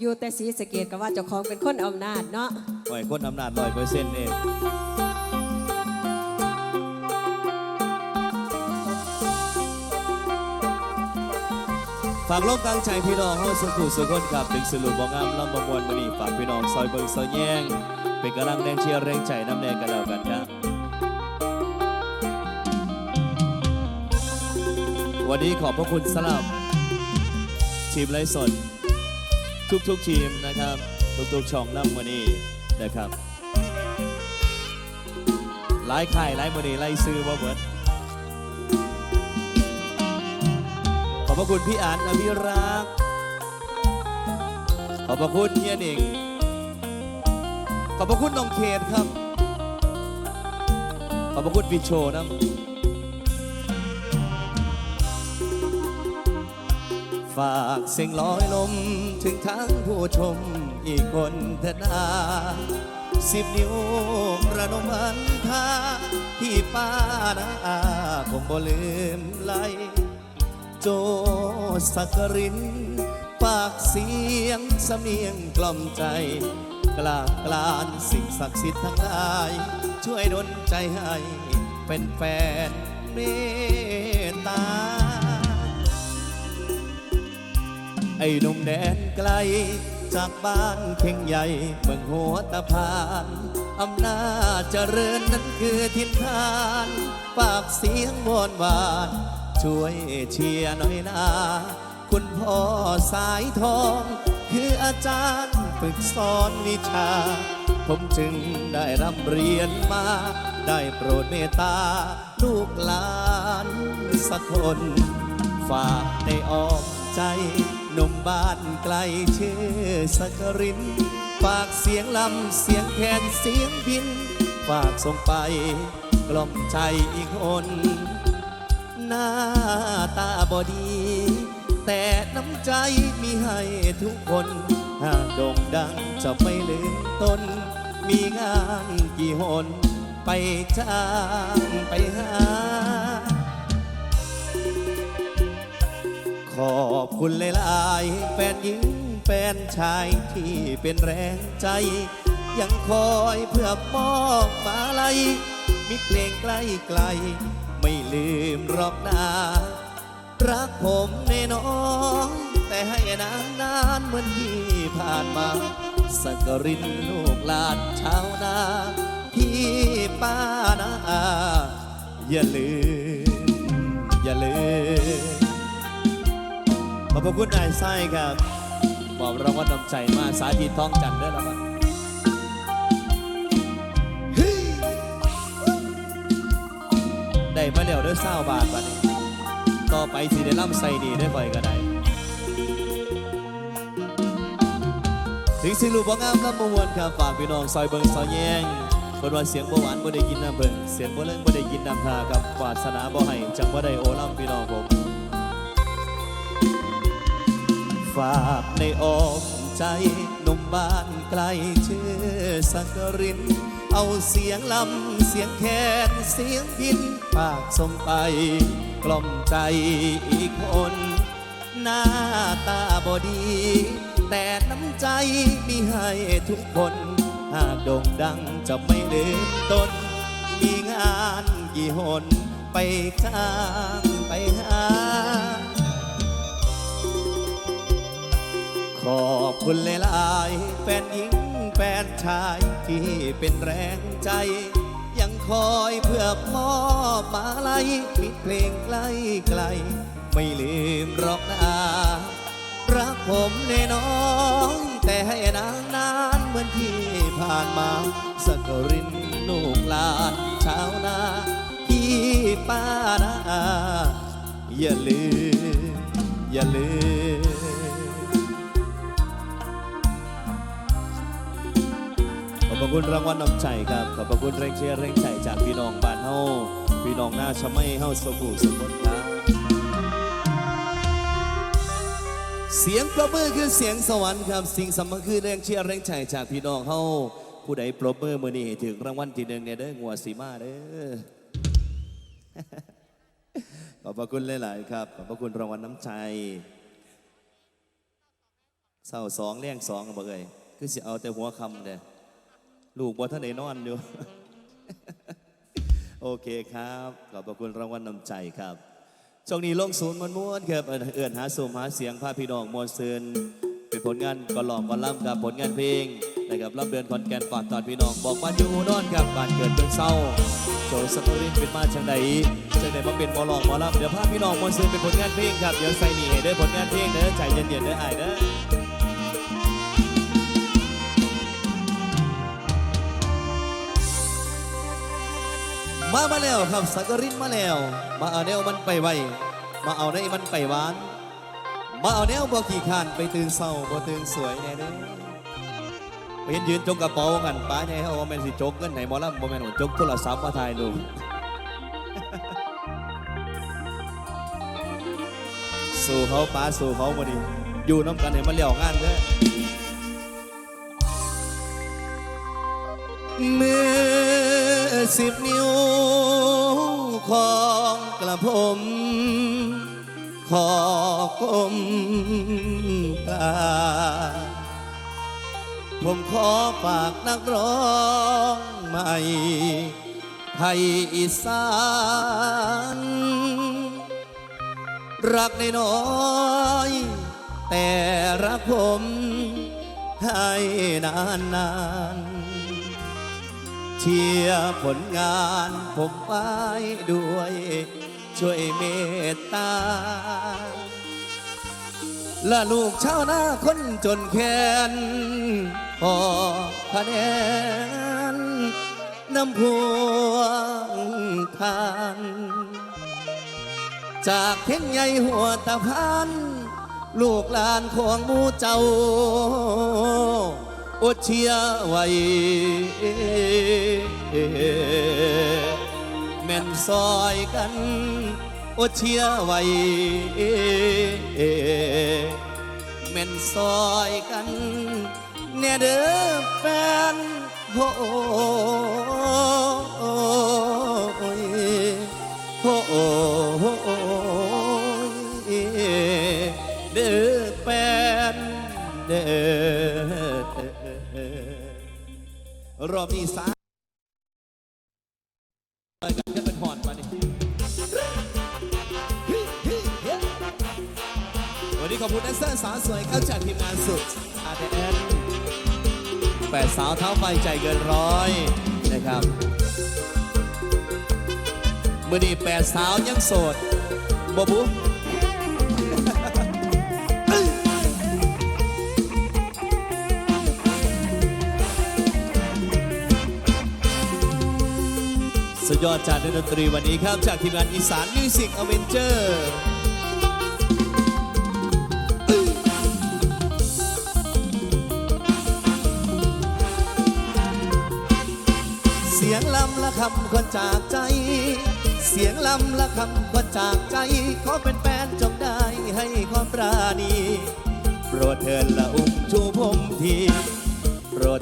อยู่แต่สีสะเกตก็ว่าเจ้าของเป็นคนอำนาจเนาะปล่อยคนอำนาจร้อยเปอร์เซ็นต์เองฝากลบกลางใจพี่น้องเฮาสุขุสุขคนครับถึงสรุปบ่งามลำบมวลมื้อนี้ฝากพี่น้องซอยเบิ่งซอยแย่งเป็นกำลังแรงเชียร์แรงใจน้ำแดงกันแล้วกันครับวันนี้ขอบพระคุณสำหรับทีมไลฟ์สด ทุกๆทีมนะครับ ทุกๆช่องน้ำมันนี้นะครับไล่ข่ายไล่มันนี้ไล่ซื้อว่าเหมือนขอบพระคุณพี่อันอภิรักษ์ขอบพระคุณเฮียหนิงขอบพระคุณน้องเคนครับ ขอบพระคุณพี่โชนะ ฝากเสียงลอยลมถึงทั้งผู้ชมอีกคนเถิดนาสิบนิ้วระนมันธาพี่ป้านาอาคงบ่ลืมไหลโจสักริน ปากเสียงสำเนียงกล่อมใจ กล้ากลานสิ่งศักดิ์สิทธิ์ทั้งหลาย ช่วยดลใจให้เป็นแฟนเมตตา ไอ้หนุ่มแดนไกล จากบ้านเข่งใหญ่เมืองหัวตะพานอำนาจเจริญนั้นคือทินทานปากเสียงวอนวานช่วยเชียร์หน่อยนาคุณพ่อสายทอง คืออาจารย์ฝึกสอนวิชา ผมจึงได้ร่ำเรียนมา ได้โปรดเมตตา ลูกหลานสักคน ฝากในอ้อมใจ นมบ้านไกลเชื่อสักริน ฝากเสียงลำเสียงแคนเสียงพิน ฝากส่งไปกล่อมใจอีกคนหน้าตาบอดี แต่น้ำใจมีให้ทุกคนหากโด่งดังจะไม่ลืมตน มีงานกี่หน ไปจ้างไปหา ขอบคุณหลายๆแฟนหญิงแฟนชายที่เป็นแรงใจ ยังคอยเพื่อมอบมาลัยมีเพลงใกล้ไกล ไม่ลืมรอกนารักผมแน่นอนแต่ให้นานนานเหมือนที่ผ่านมา สักรินลูกหลานชาวนา พี่ป้านาอาอย่าลืม อบพระคุณนายไส้ครับมอบรางวัลนำใจมาสาธิตท้องจันทร์ด้วยละมั้งเฮ้ได้มาแล้วด้วยเศร้าบาทบัดนี้ต่อไปสิได้ล่ำใส่ดีได้บ่อยก็ได้ถึงสิลูกบ่งามลำมวนครับฝากพี่น้องซอยเบิงซอยแยงคนว่าเสียงบ่หวานบ่ได้กินน้ำเบิงเสียงบ่เล่งบ่ได้กินน้ำทากับวาสนาบ่ให้จังบ่ได้โอลำพี่น้องผม ฝากในอ้อมใจหนุ่มบ้านไกลชื่อสักริน เอาเสียงลำเสียงแคนเสียงพินปากส่งไป กล่อมใจอีกคน หน้าตาบอดี แต่น้ำใจมีให้ทุกคน หากโด่งดังจะไม่ลืมตน มีงานกี่หน ไปจ้างไปหา ขอบคุณหลายๆแฟนหญิงแฟนชายที่เป็นแรงใจ ยังคอยเพื่อมอบมาลัยมีเพลงใกล้ไกล ไม่ลืมหรอกนารักผมแน่นอนแต่ให้นานนานเหมือนที่ผ่านมาสักรินลูกหลานชาวนาพี่ป้านาอย่าลืม อย่าลืม อบพระคุณรางวัลน้ำใจครับ ขอบพระคุณแรงเชียร์แรงใจจากพี่น้องบ้านเฮาพี่น้องหน้าชะไม่เฮาสบู่สมบูรณ์ครับเสียงประมือคือเสียงสวรรค์ครับ สิ่งสำคัญคือแรงเชียร์แรงใจจากพี่น้องเฮาผู้ใดปรบมือมือนี้ถึงรางวัลที่หนึ่งเนี่ยเด้องัวสีมาเด้อขอบพระคุณหลาย ๆ ครับ ขอบพระคุณรางวัลน้ำใจเศร้าสองแรงสองบ่เอ่ยคือสิเอาแต่หัวคำเด้ ลูกบ่ท่านได้นอนอยู่ โอเคครับ ขอบพระคุณรางวัลนำใจครับช่วงนี้ลงศูนย์มันม้วนครับ เอิ้นเอื่นหาสูมหาเสียงพาพี่น้องมวลซืนเป็นผลงานกอลองกอล่ำกับผลงานเพลงนะครับรับเดือนขอนแก่นฝากตอนพี่น้อง บอกบ้านอยู่อุดอนครับบ้านเกิดเมืองเศร้าโจสตอรินเป็นมาจังใดจังใดมาเป็นมอลองมอลำเดี๋ยวพาพี่น้องมวลซืนเป็นผลงานเพลงครับเดี๋ยวใส่หนีให้เด้อผลงานเพลงเด้อใจเย็นๆเด้อไอ้ายเด้อ มามาแล้วครับสักกรินมาแล้ว มาเอาแนวมันไปไวมาเอาในมันไปหวาน มาเอาแนวบ่ขี่ขานไปตื่นเศร้าบ่ตื่นสวยแน่เด้ไปเห็นยืนจกกระเป๋ากันป้าใหญ่เขาว่าแม่นสิจกเงินไหนหมอลำบ่แม่นว่าจกโทรศัพท์มาถ่ายรูปสู่เขาป้าสู่เขาบ่ดีอยู่น้ำกันให้มันเลี้ยวงานเด้อมือ สิบนิ้วของกระผมขอกลมกลาผมขอฝากนักร้องใหม่ ไทยอีสาน รักในน้อยแต่รักผมให้นานนาน ชียร์ผลงานผมไว้ด้วย ช่วยเมตตา และลูกชาวนาคนจนแค้นพอคะแนนน้ำพวงทานจากเพ่งใหญ่หัวตะพานลูกหลานของมูเจ้า อดเชียร์ไว้แม่นซอยกันอดเชียร์ไว้แม่นซอยกันแน่เด้อแฟนโอ้ อบนี้สามกันจะเป็นหอนมานี่วันนี้ขอบคุณแดนเซอร์สาวสวยเข้าจากทีมงานสุดอาร์เอ็นแปดสาวเท้าไฟใจเกินร้อยนะครับมื่อนี้แปดสาวยังโสดบ๊บุ สุดยอดจากดนตรีวันนี้ครับจากทีมงานอีสานมิวสิกอเวนเจอร์เสียงลำละคำคนจากใจ เสียงลำละคำคนจากใจ ขอเป็นแฟนจงได้ให้ความปราณีโปรดเถิดละอุ้มชูผมที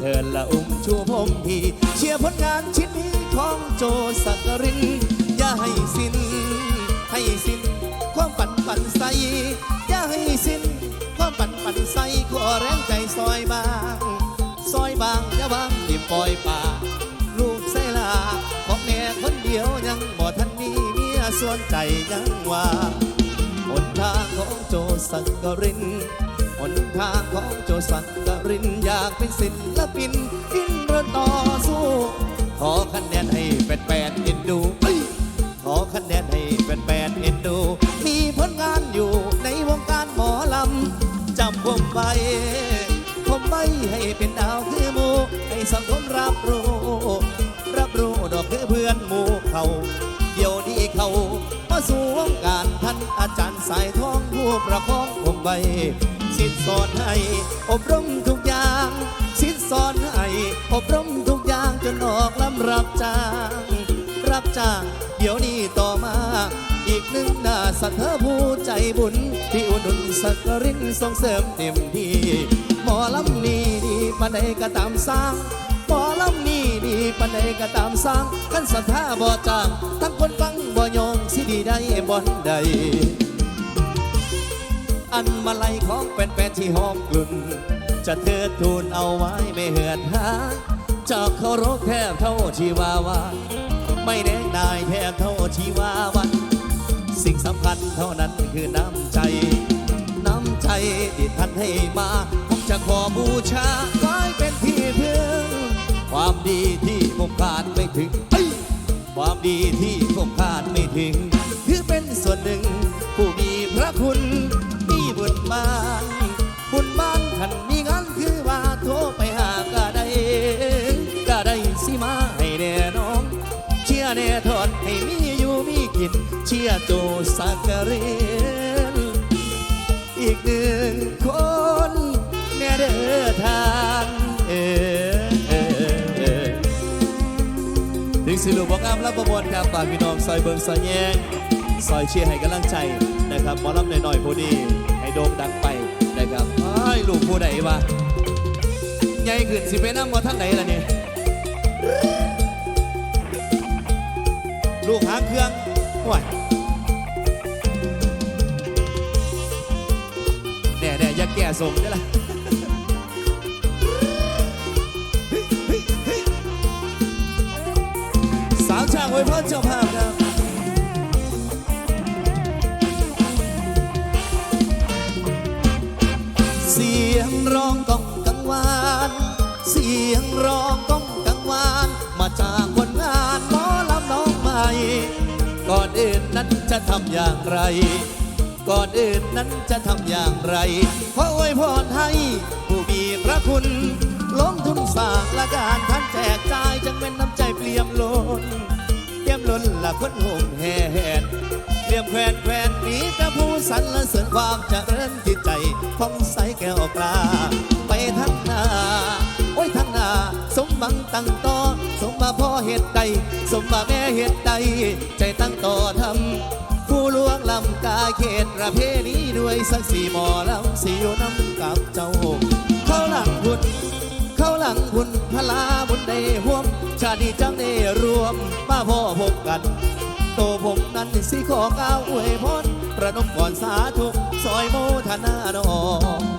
เถิดละอุ้มชูผมทีเชียร์ผลงานชิ้นนี้ของโจสักริน อย่าให้สิ้น ให้สิ้น ความฝันฝันใส อย่าให้สิ้น ความฝันฝันใสขอแรงใจซอยบาง ซอยบางอย่าบางที่ปล่อยป่าลูกเสลาของแม่คนเดียวยังบ่ทันมีเมียส่วนใจยังว่าหนทางของโจสักริน นทางของโจสักกรินอยากเป็นศิลปินอินรต่อสู้ ขอคะแนนให้แฟนๆเอ็นดูเอ้ยขอคะแนนให้แฟนๆเอ็นดู มีผลงานอยู่ในวงการหมอลำจำผมไว้ผมไม่ให้เป็นดาวคือมูให้สังคมรับรู้รับรู้ดอกคือเพื่อนหมู่เขาเดี๋ยวนี้เขามาสู่วงการท่านอาจารย์สายทองผู้ประคองผมไว้ สิทธิ์สอนให้อบรมทุกอย่างสิทธิ์สอนให้อบรมทุกอย่างจนออกลำรับจ้างรับจ้าง เดี๋ยวนี้ต่อมา อีกหนึ่งหน้าสักเธอผู้ใจบุญ ที่อุดหนุนสักกรินส่งเสริมเต็มที่หมอลำนี้ดีปันใดก็ตามสร้างหมอลำนี้ดีปันใดก็ตามสร้างกันสัทธาบ่จาง ทั้งคนฟังบ่ยองสิดีได้บ่ใด อันมาลัยของแฟนๆที่หอมกลุ่น จะเธอทูลเอาไว้ไม่เหือนหาจากเคารพแทบเท่าชีวาวาไม่แน่นายแทบเท่าชีวาวัน สิ่งสำคัญเท่านั้นคือน้ำใจ น้ำใจที่ท่านให้มาผมจะขอบูชาไว้เป็นที่พึ่งความดีที่ผมขาดไม่ถึงความดีที่ผมขาดไม่ถึงคือเป็นส่วนหนึ่ง มีบุญบานบุญบานขันมีงานคือว่าโทรไปหาก็ได้ก็ได้สิมาให้แน่น้อง เชียร์แน่ทอดให้มีอยู่มีกิน เชียร์โจสักกะเรนอีกหนึ่งคนแน่เด้อทางเออเออเออถึงสิลูกบอกงามและประมวลครับฝากพี่น้องซอยเบิงซอยแยงซอยเชียร์ให้กำลังใจนะครับหมอลำหน่อยๆผู้นี้ให้ โด่งดังไปนะครับไอ้ยลูกผู้ใดวะใหญ่ขึ้นสิไปนั่งมาทางไหนล่ะเนี่ยลูกหางเครื่องห่วยแน่แน่อย่าแก่ส่งได้ละสาวช่างไว้พ่อเจ้าภาพ สียงร้องก้องกังวาน มาจากคนงานหมอลำน้องใหม่ ก่อนอื่นนั้นจะทำอย่างไร ก่อนอื่นนั้นจะทำอย่างไร ขออวยพรให้ผู้มีพระคุณลงทุนสร้างละการท่านแจกจ่ายจังเป็นน้ำใจเปลี่ยมล้นเตรียมล้นละคนห่มแห่แหนเตรียมแควนแควนหนีแต่ผู้สรรเสริญความเจริญจิตใจผ่องใสแก้วกลาไปทั้งนา โอ้ยทั้งหน้าสมบังตั้งต่อสมมาพ่อเหตุใด สมมาแม่เหตุใด ใจตั้งต่อทำผู้ลวงลำกาเขตประเพณีด้วยสักสีหมอลำสีอยู่น้ำกับเจ้าเข้าหลังบุญเข้าหลังบุญพลาบุญได้ห่วม ชาติจังได้รวมมาพ่อพบกันโตผมนั้นสิขอก้าวอวยพรประนมก่อนสาธุซอยโมทนาดองอัน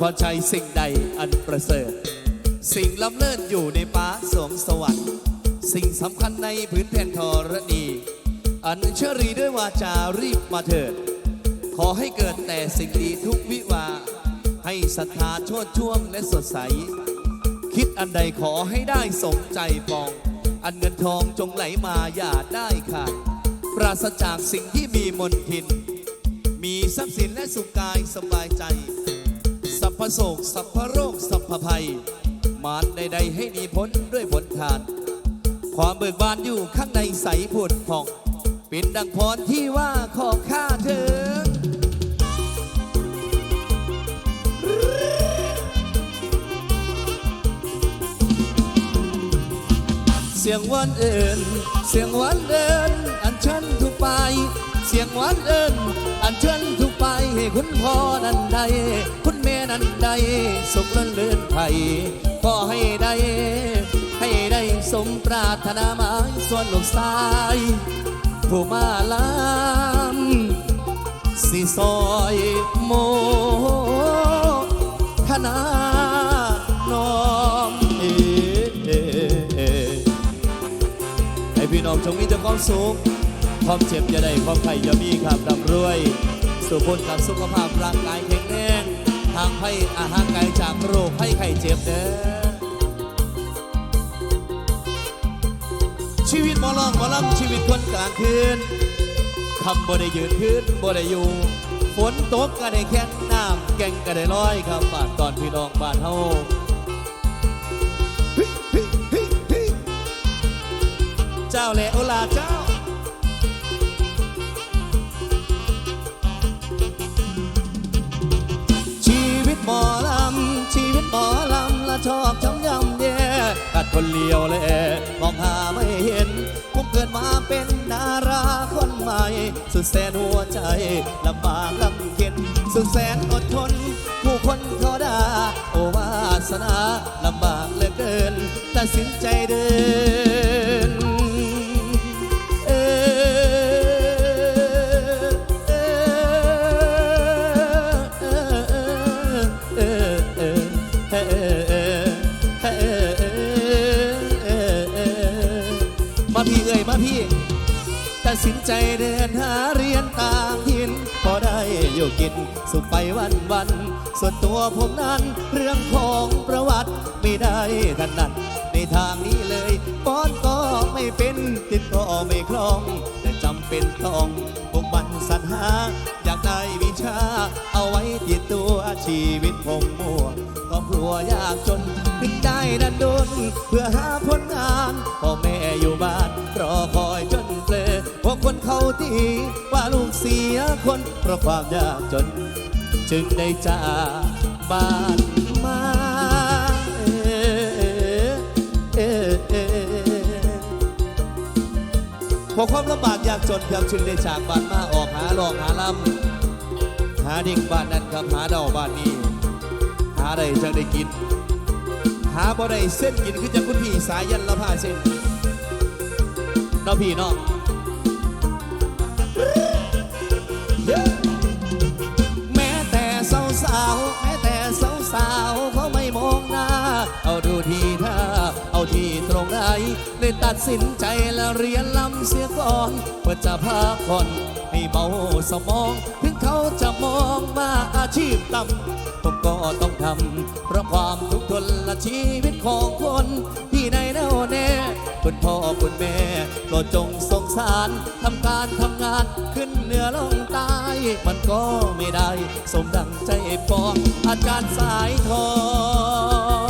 พอใจสิ่งใดอันประเสริฐ สิ่งล้ำเลิศอยู่ในป่าสวงสวรรค์ สิ่งสำคัญในพื้นแผ่นธรณี อันเชอรีด้วยวาจารีบมาเถิด ขอให้เกิดแต่สิ่งดีทุกวิวา ให้ศรัทธาโชดช่วงและสดใส คิดอันใดขอให้ได้สมใจปอง อันเงินทองจงไหลมาอย่าได้ขาดปราศจากสิ่งที่มีมนทิน มีทรัพย์สินและสุขกายสบายใจ พโศกสัพพโรคสัพพภัย มารใด ๆ ให้หนีพ้นด้วยผลทาน ความเบิกบานอยู่ข้างในใสผุดผ่อง เป็นดังพรที่ว่าของข้าเธอเสียงวันเอิญเสียงวันเอิญอันเชิญทุกไป เสียงวันเอิญอันเชิญทุกไปให้คุณพ่อนั้นใดคุณ นั้นใดสุขเลื่อนเลื่อนไผ่ขอให้ได้ ให้ได้สมปรารถนาหมายส่วนลูกชาย ผู้มาลำสิซอยโมคณาน้อมเอให้พี่น้องจงมีแต่ความสุขความเจ็บอย่าได้ความไข่อย่ามีครับร่ำรวย สุขผลกับสุขภาพร่างกายแข็งางให้อาหารกายจากโรคให้ไข้เจ็บเด้อชีวิตหมอลองหมอลำชีวิตคนกลางคืนคำบ่ได้ยืนพื้นบ่ได้อยู่ ฝนตกก็ได้แค่น้ำแกงก็ได้ลอยครับฝากตอนพี่น้องบ้านเฮาเจ้าแหละโอลาเจ้า หมอลำชีวิตหมอลำละชอบช้ำยำแย่กัดคนเลียวแลมองหาไม่เห็นผมเกิดมาเป็นดาราคนใหม่ สุดแสนหัวใจลำบากลำเข็นสุดแสนอดทน ผู้คนเขาด่าโอวาสนาลำบากเหลือเกินตัดสินใจเดิน สุขไปวันวัน ส่วนตัวผมนั้น เรื่องของประวัติไม่ได้ถนัดในทางนี้เลยป้อนก็ไม่เป็นติดก็ไม่คล่อง แต่จำเป็นต้องพวกมันสรรหา อยากได้วิชา เอาไว้ติดตัวชีวิตผมมัวครอบครัวยากจนถึงได้ดันดนเพื่อหาผลงานพ่อแม่อยู่บ้านรอคอ ตีว่าลูกเสียคนเพราะความยากจน จึงได้จากบ้านมาเอเอเอพราะความลำบากยากจนครับจึงได้จากบ้านมาออกหาหลอกหาลำหาดิ่งบ้านนั้นครับหาเดาบ้านนี้ หาอะได้จังได้กิน หาบ่ได้เส้นกินคือจังคุณพี่สายันละผ้าเส้นเนาะพี่เนาะ ทีท่าเอาที่ตรงไหนเลยตัดสินใจแล้วเรียนลำเสียก่อนเพื่อจะพาคนให้เบาสมอง ถึงเขาจะมองมาอาชีพต่ำผมก็ต้องทำเพราะความทุกข์ทนและชีวิตของคนที่ในแน่วแน่คุณพ่อคุณแม่โปรดจงสงสารทำการทำงานขึ้นเหนือลงใต้มันก็ไม่ได้ สมดังใจปองอาจารย์สายทอง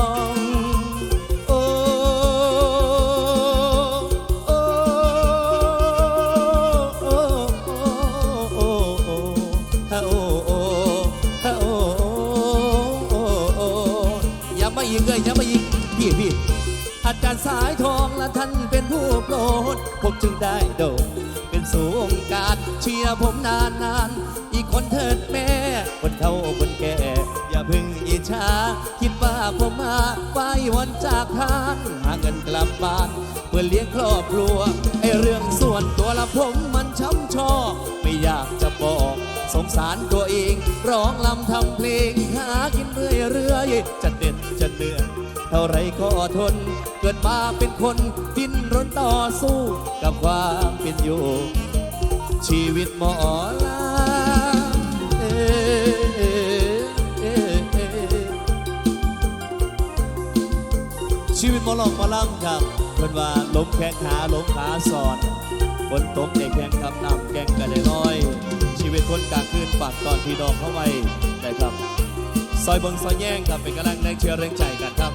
มาอีกเลยอย่ามาอีกพี่พี่อาจารย์สายทองและท่านเป็นผู้โปรดผมจึงได้โด่งเป็นสู่วงการเชียร์ผมนานนานๆอีกคนเถิดแม่คนเฒ่าคนแก่ อย่าพึ่งอิจฉาคิดว่าผมมาไปวันจากทานหาเงินกลับบ้านเพื่อเลี้ยงครอบครัวไอเรื่องส่วนตัวละผมมันช้ำชอกไม่อยากจะบอก สงสารตัวเอง ร้องลำทำเพลง หากินเรื่อยเรื่อยจะเด็ดจะเหนื่อยเท่าไรก็ทน เกิดมาเป็นคนดิ้นรนต่อสู้กับความเป็นอยู่ ชีวิตหมอลาเอ่อเออชีวิตหมอลองหมอลำครับเพิ่นว่าล้มแข้งขาล้มขาสอนฝนตกในแข้งกับน้ำแกงกันได้น้อย เป็นคนกลางคืนฝากตอนพี่น้องเข้าไว้ได้ครับ ซอยเบิงซอยแย่งครับเป็นกำลังแรงเชียร์แรงใจกันครับ